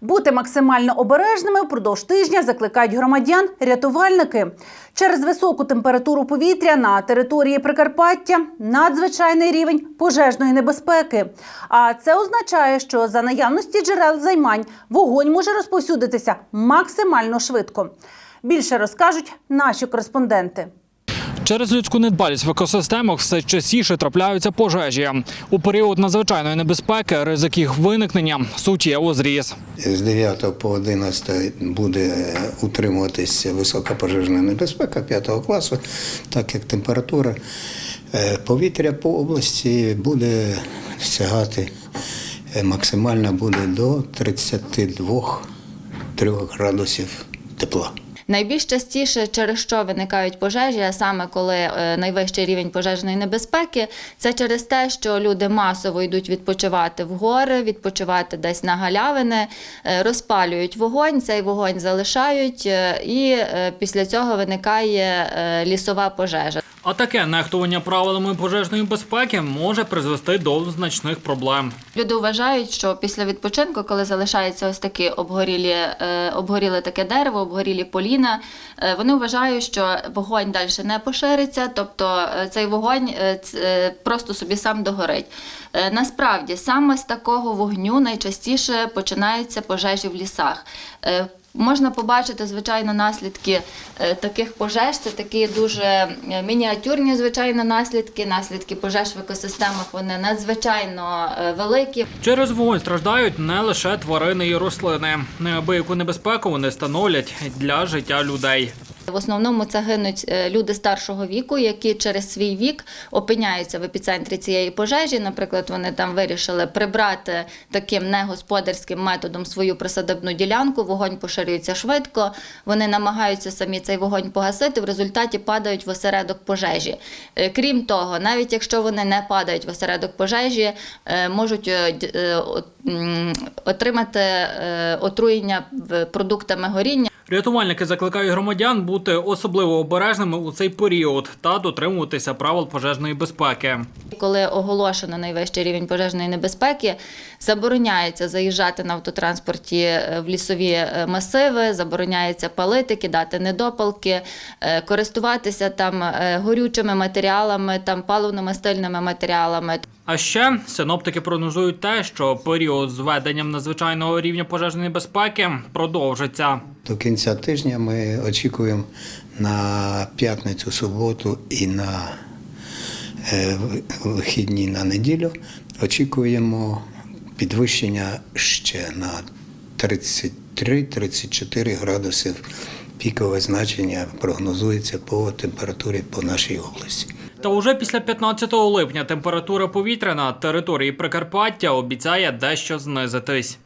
Бути максимально обережними впродовж тижня закликають громадян рятувальники. Через високу температуру повітря на території Прикарпаття надзвичайний рівень пожежної небезпеки. А це означає, що за наявності джерел займань вогонь може розповсюдитися максимально швидко. Більше розкажуть наші кореспонденти. Через людську недбалість в екосистемах все частіше трапляються пожежі. У період надзвичайної небезпеки ризик їх виникнення суттєво зріс. З 9 по 11 буде утримуватися висока пожежна небезпека 5 класу, так як температура е, повітря по області буде сягати е, максимально буде до 32 3 градусів тепла. Найбільш частіше, через що виникають пожежі, а саме коли е, найвищий рівень пожежної небезпеки, це через те, що люди масово йдуть відпочивати в гори, відпочивати десь на галявини, е, розпалюють вогонь, цей вогонь залишають, е, і після цього виникає лісова пожежа. А таке нехтування правилами пожежної безпеки може призвести до значних проблем. Люди вважають, що після відпочинку, коли залишається ось такі обгорілі, обгоріле таке дерево, обгорілі поліна, е, вони вважають, що вогонь далі не пошириться, тобто е, цей вогонь е, просто собі сам догорить. Насправді, саме з такого вогню найчастіше починаються пожежі в лісах. Можна побачити, звичайно, наслідки е, таких пожеж. Це такі дуже е, мініатюрні, звичайно, наслідки. Наслідки пожеж в екосистемах вони надзвичайно е, великі. Через вогонь страждають не лише тварини і рослини. Неабияку небезпеку вони становлять для життя людей. В основному це гинуть е, люди старшого віку, які через свій вік опиняються в епіцентрі цієї пожежі. Наприклад, вони там вирішили прибрати таким негосподарським методом свою присадибну ділянку. Вогонь поширюється швидко. Вони намагаються самі цей вогонь погасити. В результаті падають в осередок пожежі. Е, Крім того, навіть якщо вони не падають в осередок пожежі, е, можуть отримати е, отруєння продуктами горіння. Рятувальники закликають громадян бути особливо обережними у цей період та дотримуватися правил пожежної безпеки. Коли оголошено найвищий рівень пожежної небезпеки, забороняється заїжджати на автотранспорті е, в лісові е, масиви, забороняється палити, кидати недопалки, користуватися там горючими матеріалами, там паливно-мастильними матеріалами. А ще синоптики прогнозують те, що період з введенням надзвичайного рівня пожежної безпеки продовжиться. До кінця тижня ми очікуємо на п'ятницю, суботу і на е, вихідні на неділю. Очікуємо підвищення ще на 33-34 градусів. Пікове значення прогнозується по температурі по нашій області. Та уже після 15 липня температура повітря на території Прикарпаття обіцяє дещо знизитись.